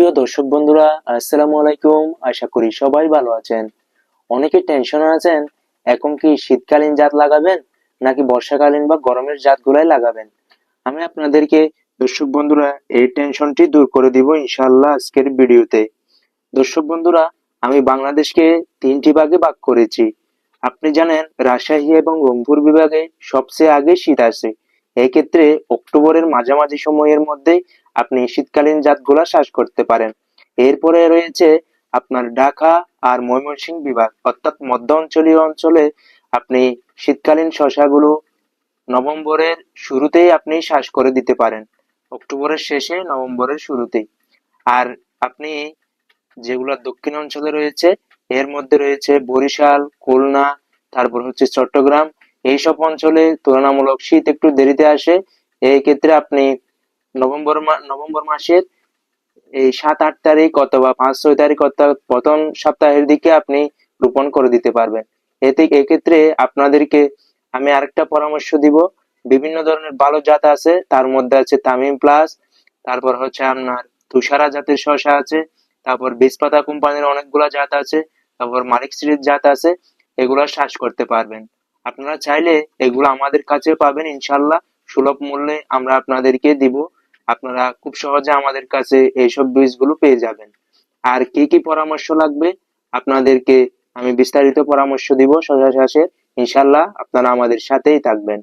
সুপ্রিয় দর্শক বন্ধুরা, আসসালামু আলাইকুম। আশা করি সবাই ভালো আছেন। অনেকে টেনশনে আছেন, এখন কি শীতকালীন জাত লাগাবেন, নাকি বর্ষাকালীন বা গরমের জাতগুলাই লাগাবেন? আমি আপনাদেরকে, দর্শক বন্ধুরা, এই টেনশনটি দূর করে দিব ইনশাআল্লাহ আজকের ভিডিওতে। দর্শক বন্ধুরা, আমি বাংলাদেশকে তিনটি ভাগে ভাগ করেছি। আপনি জানেন, রাজশাহী এবং রংপুর বিভাগে সবচেয়ে আগে শীত আসে। এক্ষেত্রে অক্টোবরের মাঝামাঝি সময়ের মধ্যে আপনি শীতকালীন জাতগুলা চাষ করতে পারেন। এরপরে রয়েছে আপনার ঢাকা আর ময়মনসিংহ বিভাগ, অর্থাৎ মধ্য অঞ্চলীয় অঞ্চলে আপনি শীতকালীন শশাগুলো নভেম্বরের শুরুতেই আপনি চাষ করে দিতে পারেন, অক্টোবরের শেষে নভেম্বরের শুরুতেই। আর আপনি যেগুলো দক্ষিণ অঞ্চলে রয়েছে, এর মধ্যে রয়েছে বরিশাল, খুলনা, তারপর হচ্ছে চট্টগ্রাম এইসব অঞ্চলে তুলনামূলক শীত একটু দেরিতে আসে। এই ক্ষেত্রে আপনি নভেম্বর নভেম্বর মাসের এই সাত, আট তারিখ অথবা পাঁচ, ছয় তারিখ অর্থাৎ প্রথম সপ্তাহের দিকে আপনি রোপণ করে দিতে পারবেন। এতে এক্ষেত্রে আপনাদেরকে আমি আরেকটা পরামর্শ দিব। বিভিন্ন ধরনের ভালো জাত আছে, তার মধ্যে আছে তামিম প্লাস, তারপর হচ্ছে আপনার তুষারা জাতের শসা আছে, তারপর বীজপাতা কোম্পানির অনেকগুলা জাত আছে, তারপর মালিক সিরিজ জাত আছে, এগুলা চাষ করতে পারবেন। আপনারা চাইলে এগুলো আমাদের কাছে পাবেন, ইনশাল্লাহ। সুলভ মূল্যে আমরা আপনাদেরকে দিব। আপনারা খুব সহজে আমাদের কাছে এইসব বীজগুলো পেয়ে যাবেন। আর কি কি পরামর্শ লাগবে? আপনাদেরকে আমি বিস্তারিত পরামর্শ দিব সোজা শাসে ইনশাল্লাহ আপনারা আমাদের সাথেই থাকবেন।